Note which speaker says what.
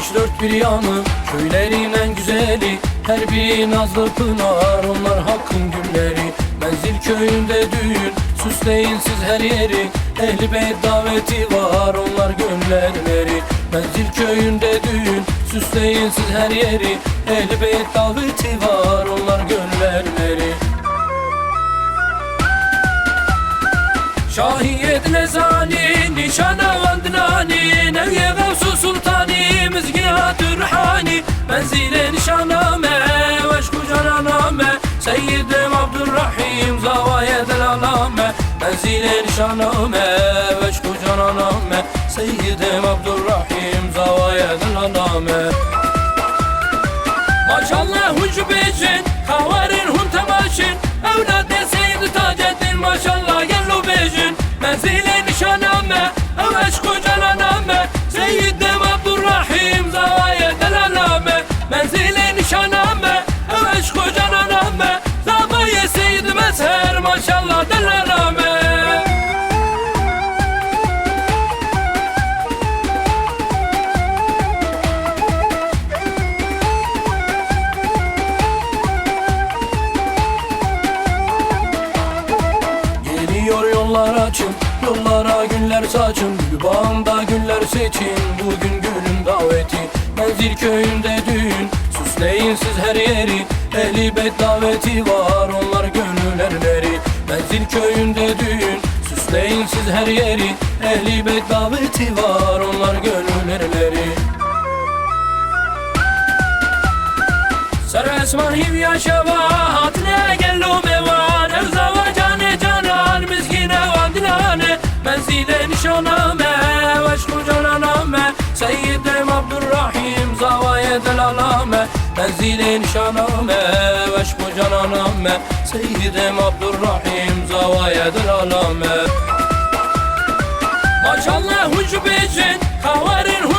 Speaker 1: Çalmış dört bir yanı Köylerin en güzeli. Her bir nazlı pınar Onlar hakkın gülleri. Menzil köyünde düğün Süsleyin siz her yeri. Ehli beyt daveti var Onlar gönderleri. Menzil köyünde düğün Süsleyin siz her yeri. Ehli beyt daveti var Onlar gönderleri. Şahiyet nezani, nişana ruhani Menzile nişaname, veşku cananame Seyyidim Abdurrahim, zavaya delalame. Menzile nişaname, veşku cananame Seyyidim Abdurrahim, zavaya delalame. Maşallah hücbecin, kavarin saçım. Yollara günler saçım Gül bağımda güller seçim. Bugün günün daveti Menzil köyünde düğün. Süsleyin siz her yeri Ehli bet daveti var. Onlar gönül erleri Menzil köyünde düğün. Süsleyin siz her yeri Ehli bet daveti var. Onlar gönül erleri Sarı esman hiv yaşa منزیل نشانامه وشکو جانانامه سیدم عبدالرحیم زاوای دلالامه منزیل نشانامه وشکو جانانامه سیدم عبدالرحیم زاوای دلالامه Maşallah hücub için Kavarin hun temaşin